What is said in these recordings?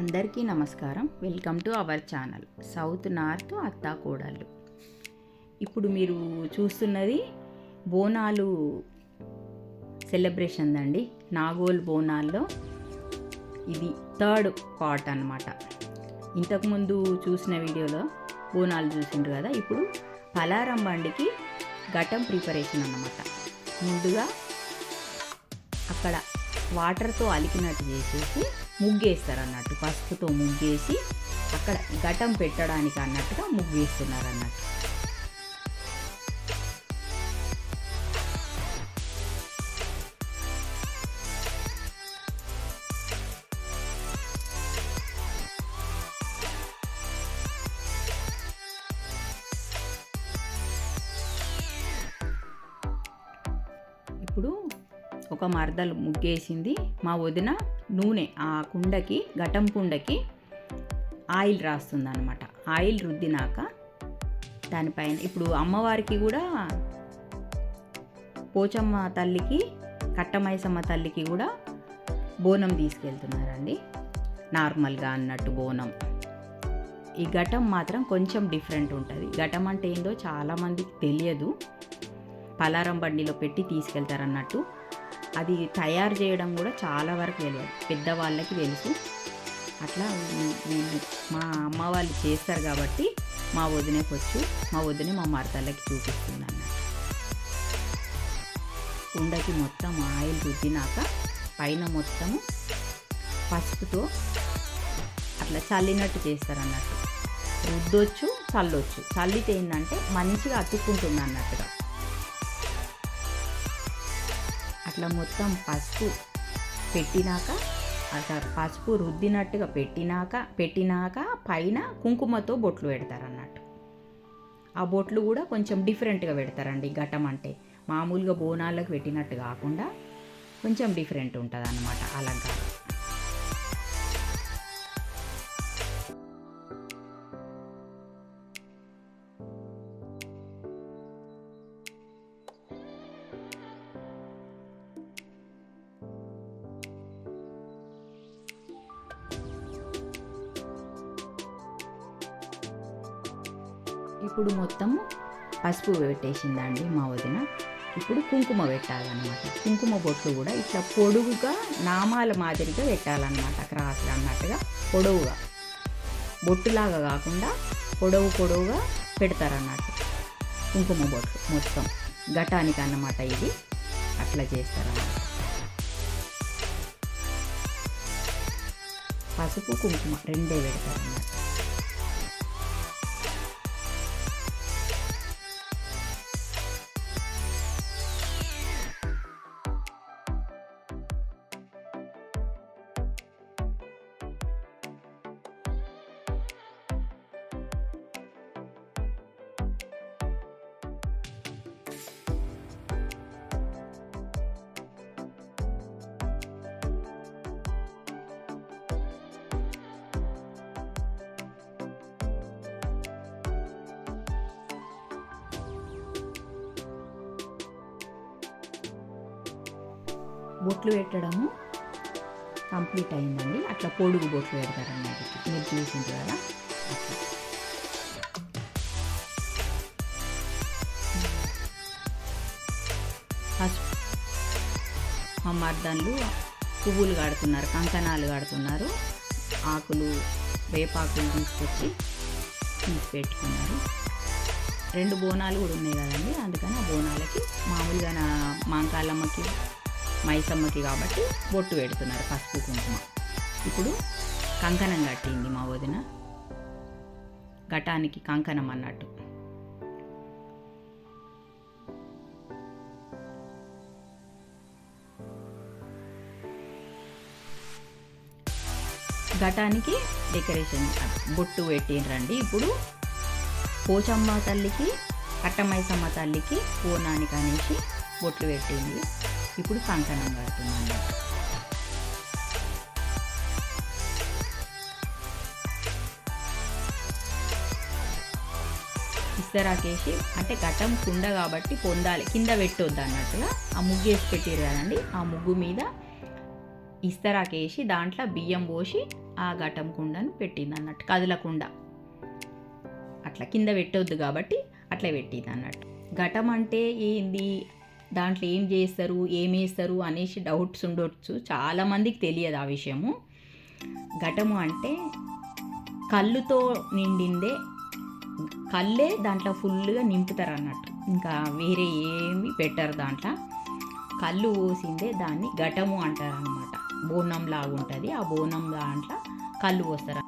అందరికీ నమస్కారం. Welcome to our channel. South north అత్తా కోడళ్ళు. ఇప్పుడు మీరు చూస్తున్నది బోనాలు సెలబ్రేషన్ అండి. నాగోల్ బోనాల్లో ఇది థర్డ్ పార్ట్ అనమాట ఇంతకుముందు చూసిన వీడియోలో బోనాలు చూసిండ్రు కదా ఇప్పుడు పలారం బండికి ఘటం ప్రిపరేషన్ అన్నమాట. ముందుగా అక్కడ వాటర్తో అలికినట్టు చేసేసి ముగ్గేస్తారు అన్నట్టు పసుపుతో ముగ్గేసి అక్కడ ఘటం పెట్టడానికి అన్నట్టుగా ముగ్గేస్తున్నారు అన్నట్టు ఒక మరదలు ముగ్గేసింది మా వదిన నూనె ఆ కుండకి ఘటం కుండకి ఆయిల్ రాస్తుంది అనమాట ఆయిల్ రుద్దినాక దానిపైన ఇప్పుడు అమ్మవారికి కూడా పోచమ్మ తల్లికి కట్టమైసమ్మ తల్లికి కూడా బోనం తీసుకెళ్తున్నారండి. నార్మల్గా అన్నట్టు బోనం. ఈ ఘటం మాత్రం కొంచెం డిఫరెంట్ ఉంటుంది. ఘటం అంటే ఏందో చాలామందికి తెలియదు. పలారం బండిలో పెట్టి తీసుకెళ్తారన్నట్టు అది తయారు చేయడం కూడా చాలా వరకు తెలియదు. పెద్దవాళ్ళకి తెలుసు. అట్లా మా అమ్మ వాళ్ళు చేస్తారు కాబట్టి మా వదినకి వచ్చు. మా వదిన మా మరతళ్ళకి చూపిస్తుంది అన్నట్టు. కుండకి మొత్తం ఆయిల్ రుద్దినాక పైన మొత్తము పసుపుతో అట్లా చల్లినట్టు చేస్తారు అన్నట్టు. రుద్దొచ్చు చల్లొచ్చు. చల్లితే ఏంటంటే మంచిగా అతుక్కుంటుంది అన్నట్టుగా. అట్లా మొత్తం పసుపు పెట్టినాక అట్లా పసుపు రుద్దినట్టుగా పెట్టినాక పెట్టినాక పైన కుంకుమతో బొట్లు పెడతారు అన్నట్టు ఆ బొట్లు కూడా కొంచెం డిఫరెంట్గా పెడతారండి ఘటం అంటే. మామూలుగా బోనాలకు పెట్టినట్టు కాకుండా కొంచెం డిఫరెంట్ ఉంటుంది అన్నమాట అలంకారం. ఇప్పుడు మొత్తము పసుపు పెట్టేసిందండి మా వదిన. ఇప్పుడు కుంకుమ పెట్టాలన్నమాట. కుంకుమ బొట్లు కూడా ఇట్లా పొడుగుగా నామాల మాదిరిగా పెట్టాలన్నమాట క్రాస్ అన్నట్టుగా పొడవుగా. బొట్టులాగా కాకుండా పొడవు పొడవుగా పెడతారన్నట్టు కుంకుమ బొట్లు మొత్తం. ఘటానికి అన్నమాట ఇది. అట్లా చేస్తారన్నమాట. పసుపు కుంకుమ రెండే పెడతారన్నమాట. బొట్లు పెట్టడము కంప్లీట్ అయిందండి. అట్లా పొడుగు బొట్లు పెడతారన్నమాట. మీరు చూసింది కదా. అట్లా. ఫస్ట్ మా మర్దన్లు పువ్వులు కడుతున్నారు కంకణాలు కడుతున్నారు. ఆకులు వేపాకులు తీసుకొచ్చి తీసి పెట్టుకున్నారు. రెండు బోనాలు కూడా ఉన్నాయి కదండి. అందుకని ఆ బోనాలకి మామూలుగా నా మాంకాలమ్మకి మైసమ్మకి కాబట్టి బొట్టు పెడుతున్నారు పసుపు కుంకుమ. ఇప్పుడు కంకణం కట్టింది మా వదిన. ఘటానికి కంకణం అన్నట్టు. ఘటానికి డెకరేషన్ బొట్టు పెట్టిండ్రండి. ఇప్పుడు పోచమ్మ తల్లికి కట్టమైసమ్మ తల్లికి పూర్ణానికి అనేసి బొట్లు పెట్టింది. ఇప్పుడు కంకణం కడుతున్నాను ఇస్తరాకేసి అంటే ఘటం కుండ కాబట్టి పొందాలి. కింద పెట్టొద్దు అన్నట్టుగా. ఆ ముగ్గు వేసి పెట్టారు కదండి. ఆ ముగ్గు మీద ఇస్తరాకేసి దాంట్లో బియ్యం పోసి ఆ ఘటం కుండను పెట్టింది అన్నట్టు. కదలకుండా అట్లా కింద పెట్టొద్దు కాబట్టి అట్లా పెట్టింది అన్నట్టు. ఘటం అంటే ఏంది? దాంట్లో ఏం చేస్తారు ఏమేస్తారు అనేసి డౌట్స్ ఉండొచ్చు. చాలామందికి తెలియదు ఆ విషయము. ఘటము అంటే కళ్ళుతో నిండిందే కళ్ళే దాంట్లో ఫుల్గా నింపుతారు అన్నట్టు. ఇంకా వేరే ఏమి పెట్టరు దాంట్లో. కళ్ళు పోసిందే దాన్ని ఘటము అంటారు అనమాట బోనం లాగుంటుంది ఆ బోనం దాంట్లో కళ్ళు పోస్తారు.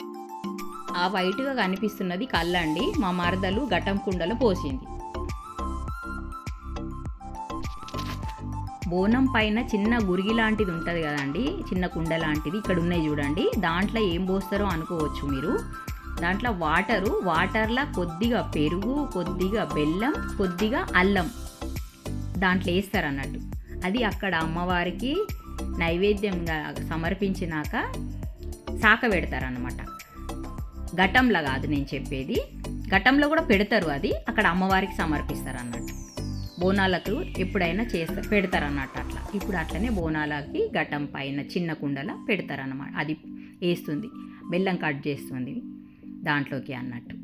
ఆ వైట్గా కనిపిస్తున్నది కళ్ళండి. మా మరదలు ఘటం కుండలో పోసింది. బోనం పైన చిన్న గురిగి లాంటిది ఉంటుంది కదండి చిన్న కుండ లాంటిది ఇక్కడ ఉన్నాయి చూడండి. దాంట్లో ఏం పోస్తారో అనుకోవచ్చు మీరు. దాంట్లో వాటరు వాటర్లో కొద్దిగా పెరుగు కొద్దిగా బెల్లం కొద్దిగా అల్లం దాంట్లో వేస్తారు అన్నట్టు. అది అక్కడ అమ్మవారికి నైవేద్యంగా సమర్పించినాక సాక పెడతారనమాట ఘటంలో కాదు నేను చెప్పేది. ఘటంలో కూడా పెడతారు అది అక్కడ అమ్మవారికి సమర్పిస్తారు అన్నట్టు బోనాలకు ఎప్పుడైనా చేస్తారు పెడతారు అట్లా. ఇప్పుడు అట్లనే బోనాలకి ఘటం పైన చిన్న కుండల పెడతారన్నమాట. అది వేస్తుంది. బెల్లం కట్ చేస్తుంది దాంట్లోకి అన్నట్టు.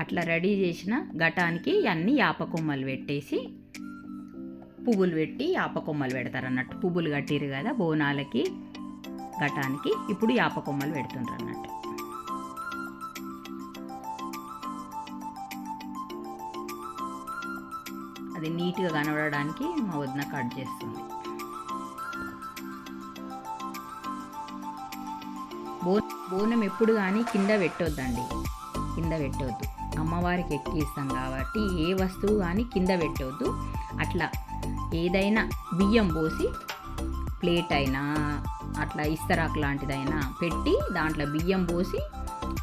అట్లా రెడీ చేసిన ఘటానికి అన్ని యాపకొమ్మలు పెట్టేసి పువ్వులు పెట్టి యాపకొమ్మలు పెడతారన్నట్టు. పెడతారు అన్నట్టు పువ్వులు కట్టిరు కదా బోనాలకి ఘటానికి. ఇప్పుడు యాపకొమ్మలు పెడుతుండ్రు అన్నట్టు అది నీట్గా కనబడడానికి మా వదిన కట్ చేస్తుంది. బో బోనం ఎప్పుడు కానీ కింద పెట్టొద్దండి. కింద పెట్టవద్దు అమ్మవారికి ఎక్కిస్తాం కాబట్టి ఏ వస్తువు కానీ కింద పెట్టవద్దు అట్లా ఏదైనా బియ్యం పోసి ప్లేట్ అయినా అట్లా ఇస్తరాకు లాంటిదైనా పెట్టి దాంట్లో బియ్యం పోసి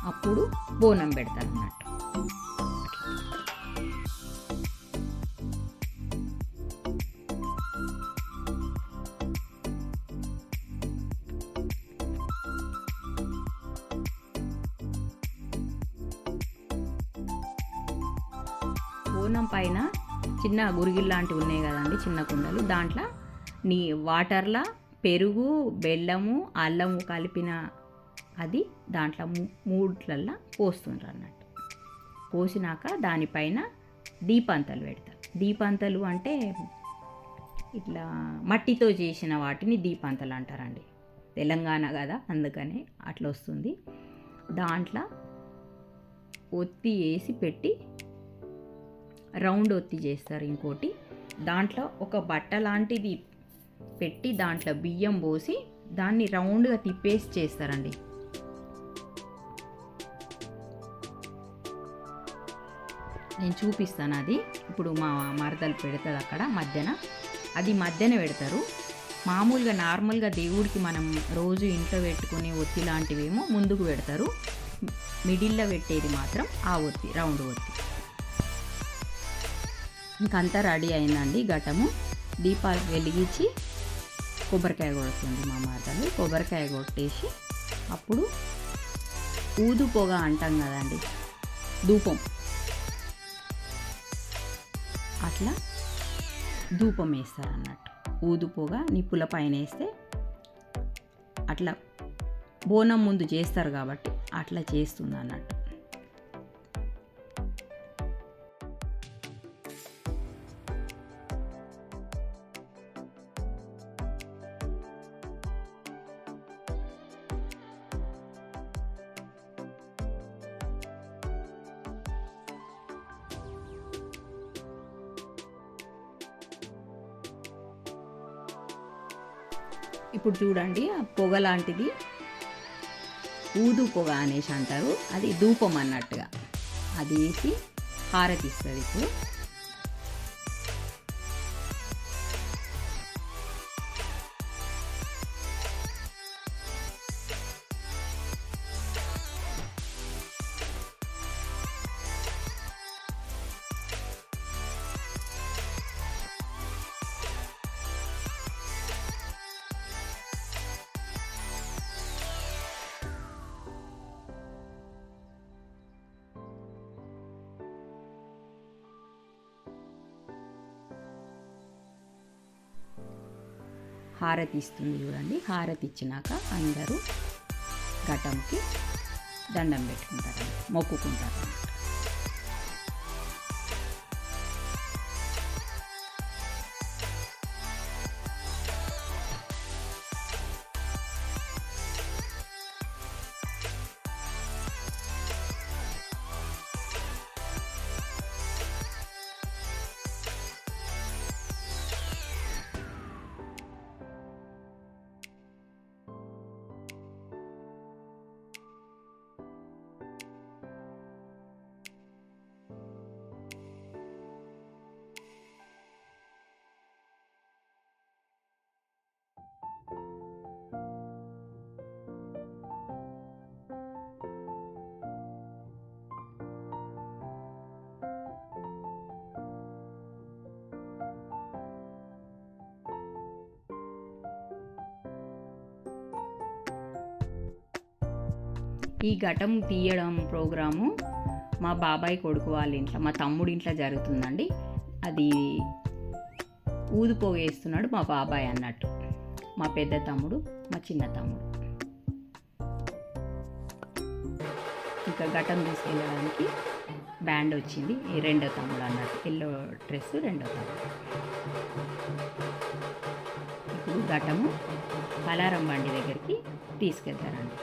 అప్పుడు బోనం పెడతారు అన్నట్టు చిన్న గురిగిల్ లాంటివి ఉన్నాయి కదండి చిన్న కుండలు. దాంట్లో నీ వాటర్లో పెరుగు బెల్లము అల్లము కలిపిన అది దాంట్లో మూ- పోస్తుండ్రు అన్నట్టు. పోసినాక దానిపైన దీపంతలు పెడతారు. దీపంతలు అంటే ఇట్లా మట్టితో చేసిన వాటిని దీపంతలు అంటారండి. తెలంగాణ కదా అందుకనే అట్లా వస్తుంది దాంట్లో ఒత్తి వేసి పెట్టి రౌండ్ ఒత్తి చేస్తారు ఇంకోటి. దాంట్లో ఒక బట్ట లాంటిది పెట్టి దాంట్లో బియ్యం పోసి దాన్ని రౌండ్గా తిప్పేసి చేస్తారండి. నేను చూపిస్తాను అది. ఇప్పుడు మా మరదలు పెడతారు అక్కడ మధ్యన. అది మధ్యన పెడతారు. మామూలుగా నార్మల్గా దేవుడికి మనం రోజు ఇంట్లో పెట్టుకునే ఒత్తి లాంటివేమో ముందుకు పెడతారు. మిడిల్లో పెట్టేది మాత్రం ఆ ఒత్తి రౌండ్ ఒత్తి. ఇంకంతా రెడీ అయిందండి ఘటము. దీపాలు వెలిగించి కొబ్బరికాయ కొడుతుంది మా మాతలు. కొబ్బరికాయ కొట్టేసి అప్పుడు ఊదు పొగ అంటాం కదండి ధూపం. అట్లా ధూపం వేస్తారు అన్నట్టు ఊదు పొగ నిప్పుల పైన వేస్తే అట్లా బోనం ముందు చేస్తారు కాబట్టి అట్లా చేస్తుంది అన్నట్టు ఇప్పుడు చూడండి ఆ పొగ లాంటిది. ఊదు పొగ అనేసి అంటారు. అది ధూపం అన్నట్టుగా. అది వేసి హారతిస్తుంది ఇప్పుడు. హారతి ఇస్తుంది చూడండి. హారతి ఇచ్చినాక అందరూ ఘటంకి దండం పెట్టుకుంటారు మొక్కుకుంటారు ఈ ఘటం తీయడం ప్రోగ్రాము మా బాబాయ్ కొడుకు వాళ్ళ ఇంట్లో మా తమ్ముడి ఇంట్లో జరుగుతుందండి. అది ఊదిపోగేస్తున్నాడు మా బాబాయ్ అన్నట్టు. మా పెద్ద తమ్ముడు మా చిన్న తమ్ముడు. ఇంకా ఘటం తీసుకెళ్ళడానికి బ్యాండ్ వచ్చింది. ఈ రెండో తమ్ముడు అన్నట్టు. ఎల్లో డ్రెస్ రెండో తమ్ముడు. ఇప్పుడు ఘటము బలారం బండి దగ్గరికి తీసుకెళ్తారండి.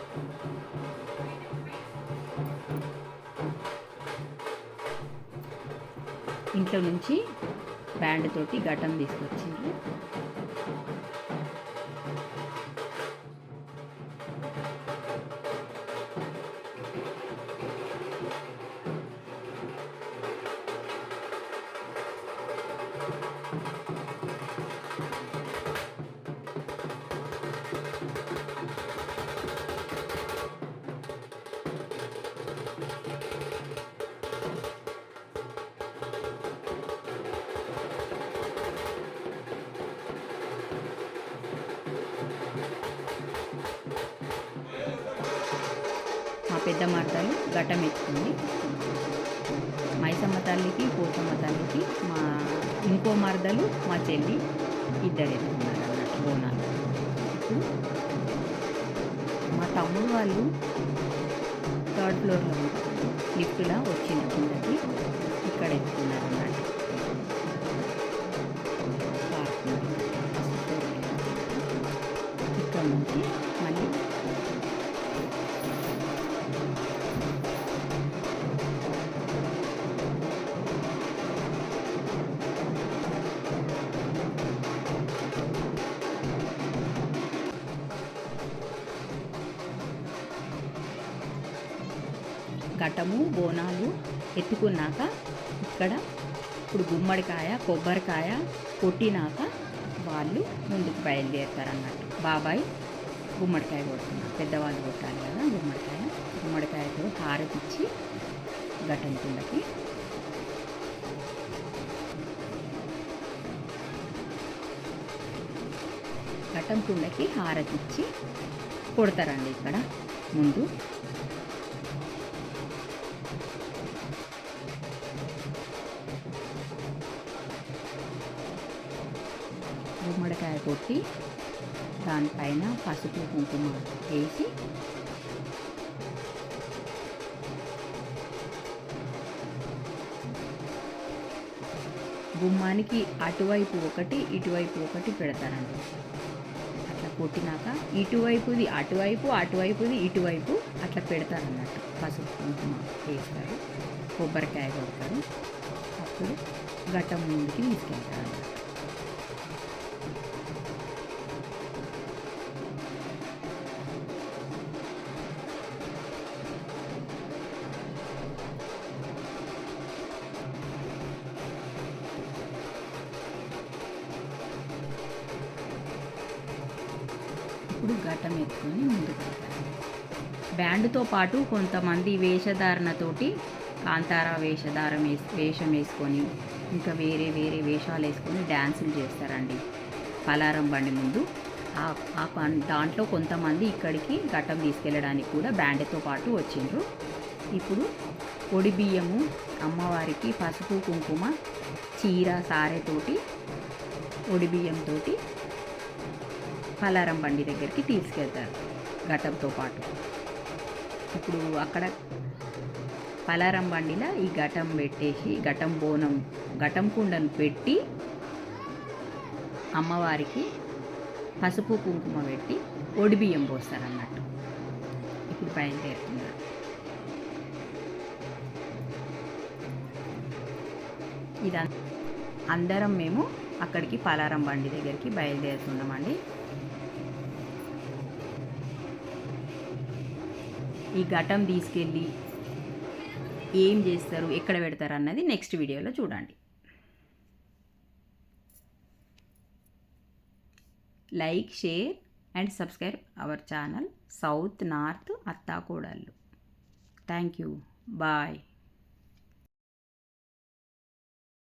ఇంట్లో నుంచి బ్యాండ్ తోటి ఘటం తీసుకొచ్చిండ్రు పెద్ద మరదలు ఘటం ఎత్తుకుంది మైసమ్మ తల్లికి పోతమ్మ తల్లికి మా ఇంకో మరదలు మా చెల్లి ఇద్దరు ఎత్తుకున్నారు అన్నట్టు బోనాలు. ఇప్పుడు మా తమ్ముడు వాళ్ళు థర్డ్ ఫ్లోర్లో లిఫ్ట్లో వచ్చిన కిందకి ఇక్కడ ఎత్తుకున్నారు అన్నట్టు. ఘటము బోనాలు ఎత్తుకున్నాక ఇక్కడ ఇప్పుడు గుమ్మడికాయ కొబ్బరికాయ కొట్టినాక వాళ్ళు ముందుకు బయలుదేరుతారు అన్నట్టు బాబాయ్ గుమ్మడికాయ కొడుతున్నారు. పెద్దవాళ్ళు కొట్టాలి కదా గుమ్మడికాయ. గుమ్మడికాయతో హారతిచ్చి ఇచ్చి కిందకి ఘటం కుండకి హారతి ఇచ్చి కొడతారండి ఇక్కడ ముందు. కొట్టి దానిపైన పసుపు కుంకుమ వేసి గుమ్మానికి అటువైపు ఒకటి ఇటువైపు ఒకటి పెడతారండి. అట్లా కొట్టినాక ఇటువైపుది అటువైపు అటువైపుది ఇటువైపు అట్లా పెడతారన్నట్టు పసుపు కుంకుమ వేస్తారు కొబ్బరికాయ కొడతారు. అప్పుడు ఘట్టం ముందుకి తీసుకెళ్తారు ఎప్పుడు ఇప్పుడు ఎత్తుకొని ముందుకు వెళ్తారు బ్యాండ్తో పాటు కొంతమంది వేషధారణతోటి కాంతారా వేషధారం వేషం వేసుకొని ఇంకా వేరే వేరే వేషాలు వేసుకొని డ్యాన్సులు చేస్తారండి. పలారం బండి ముందు. ఆ- దాంట్లో కొంతమంది ఇక్కడికి ఘట్టం తీసుకెళ్ళడానికి కూడా బ్యాండ్తో పాటు వచ్చిండ్రు. ఇప్పుడు పొడి బియ్యము అమ్మవారికి పసుపు కుంకుమ చీర సారెతోటి ఒడి బియ్యంతో పలారం బండి దగ్గరికి తీసుకెళ్తారు ఘటంతో పాటు. ఇప్పుడు అక్కడ పలారం బండిలో ఈ ఘటం పెట్టేసి ఘటం బోనం ఘటం కుండను పెట్టి అమ్మవారికి పసుపు కుంకుమ పెట్టి ఒడిబియ్యం పోస్తారు అన్నట్టు. ఇప్పుడు బయలుదేరుతున్నారు. ఇదంతా అందరం మేము అక్కడికి పలారం బండి దగ్గరికి బయలుదేరుతున్నామండి. ఈ ఘటం తీసుకెళ్ళి ఏం చేస్తారు ఎక్కడ పెడతారు అన్నది నెక్స్ట్ వీడియోలో చూడండి. Like share and subscribe our channel south north అత్తాకోడళ్ళు thank you bye